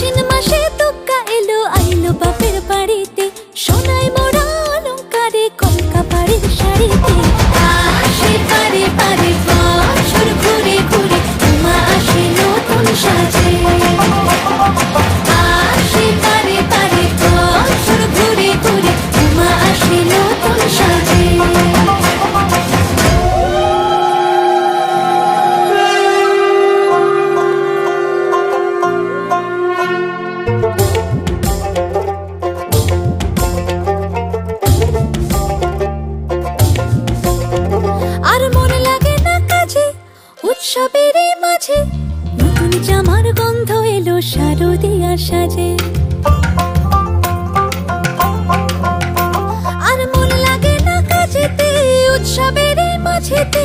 আশ্বিন মাসে তুক্কা এলো উৎসবের এই মাঝে নতুন জামার গন্ধ এলো শারদিয়া সাজে। আর মন লাগে না কাজেতে উৎসবের মাঝেতে